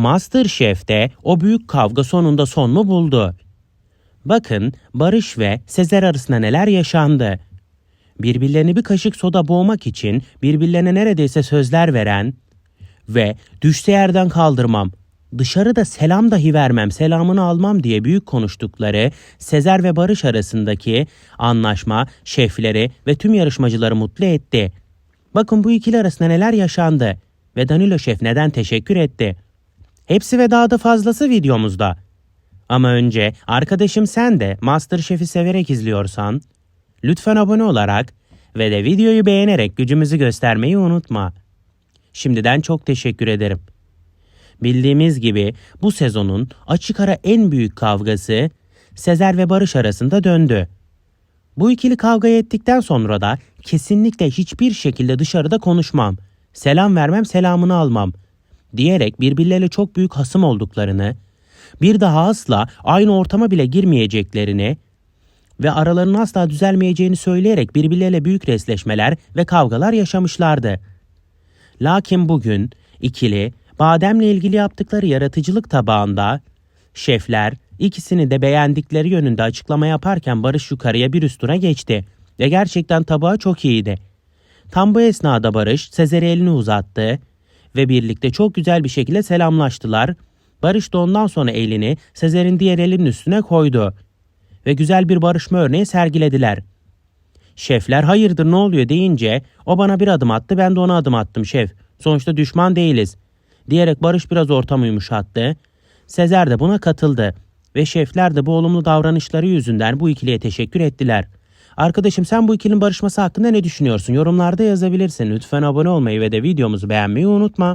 Masterchef'te o büyük kavga sonunda son mu buldu? Bakın Barış ve Sezer arasında neler yaşandı. Birbirlerini bir kaşık soda boğmak için birbirlerine neredeyse sözler veren ve düşse yerden kaldırmam, dışarıda selam dahi vermem, selamını almam diye büyük konuştukları Sezer ve Barış arasındaki anlaşma şefleri ve tüm yarışmacıları mutlu etti. Bakın bu ikili arasında neler yaşandı ve Danilo Şef neden teşekkür etti. Hepsi ve daha da fazlası videomuzda. Ama önce arkadaşım sen de Masterchef'i severek izliyorsan lütfen abone olarak ve de videoyu beğenerek gücümüzü göstermeyi unutma. Şimdiden çok teşekkür ederim. Bildiğimiz gibi bu sezonun açık ara en büyük kavgası Sezer ve Barış arasında döndü. Bu ikili kavga ettikten sonra da kesinlikle hiçbir şekilde dışarıda konuşmam, selam vermem, selamını almam diyerek birbirleriyle çok büyük hasım olduklarını, bir daha asla aynı ortama bile girmeyeceklerini ve aralarının asla düzelmeyeceğini söyleyerek birbirleriyle büyük resleşmeler ve kavgalar yaşamışlardı. Lakin bugün ikili bademle ilgili yaptıkları yaratıcılık tabağında şefler ikisini de beğendikleri yönünde açıklama yaparken Barış yukarıya bir üstüne geçti ve gerçekten tabağı çok iyiydi. Tam bu esnada Barış Sezer'e elini uzattı ve birlikte çok güzel bir şekilde selamlaştılar. Barış da ondan sonra elini Sezer'in diğer elinin üstüne koydu ve güzel bir barışma örneği sergilediler. Şefler hayırdır ne oluyor deyince o bana bir adım attı ben de ona adım attım şef. Sonuçta düşman değiliz. Diyerek Barış biraz ortamı yumuşattı. Sezer de buna katıldı. Ve şefler de bu olumlu davranışları yüzünden bu ikiliye teşekkür ettiler. Arkadaşım sen bu ikilinin barışması hakkında ne düşünüyorsun? Yorumlarda yazabilirsin. Lütfen abone olmayı ve de videomuzu beğenmeyi unutma.